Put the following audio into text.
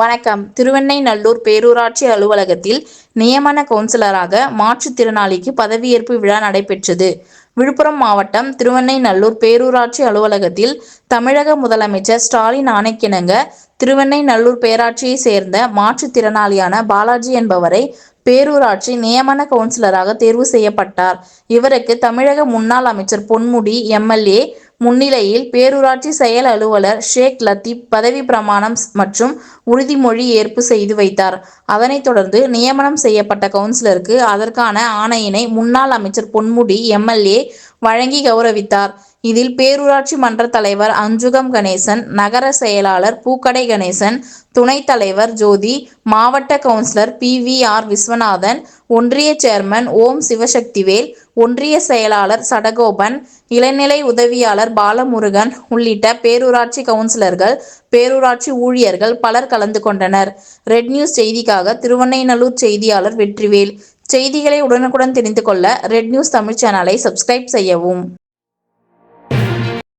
வணக்கம் திருவெண்ணெய்நல்லூர் பேரூராட்சி அலுவலகத்தில் நியமன கவுன்சிலராக மாற்றுத்திறனாளிக்கு பதவியேற்பு விழா நடைபெற்றது. விழுப்புரம் மாவட்டம் திருவெண்ணெய்நல்லூர் பேரூராட்சி அலுவலகத்தில் தமிழக முதலமைச்சர் ஸ்டாலின் ஆணைக்கிணங்க திருவெண்ணெய்நல்லூர் பேராட்சியை சேர்ந்த மாற்றுத்திறனாளியான பாலாஜி என்பவரை பேரூராட்சி நியமன கவுன்சிலராக தேர்வு செய்யப்பட்டார். இவருக்கு தமிழக முன்னாள் அமைச்சர் பொன்முடி எம்எல்ஏ முன்னிலையில் பேரூராட்சி செயல் அலுவலர் ஷேக் லத்தீப் பதவி பிரமாணம் மற்றும் உறுதிமொழி ஏற்பு செய்து வைத்தார். அதனைத் தொடர்ந்து நியமனம் செய்யப்பட்ட கவுன்சிலருக்கு அதற்கான ஆணையினை முன்னாள் அமைச்சர் பொன்முடி எம்எல்ஏ வழங்கி கௌரவித்தார் இதில் பேரூராட்சி மன்ற தலைவர் அஞ்சுகம் கணேசன் நகர செயலாளர் பூக்கடை கணேசன் துணைத் தலைவர் ஜோதி மாவட்ட councillor P. V. R. Viswanathan ஒன்றிய சேர்மன் ஓம் சிவசக்திவேல் ஒன்றிய செயலாளர் சடகோபன் இளநிலை உதவியாளர் பாலமுருகன் உள்ளிட்ட பேரூராட்சி கவுன்சிலர்கள் பேரூராட்சி ஊழியர்கள் பலர் கலந்து கொண்டனர். ரெட் நியூஸ் செய்திக்காக திருவண்ணைநல்லூர் செய்தியாளர் வெற்றிவேல் செய்திகளை உடனுக்குடன் தெரிந்து கொள்ள ரெட் நியூஸ் தமிழ் சேனலை சப்ஸ்கிரைப் செய்யவும்.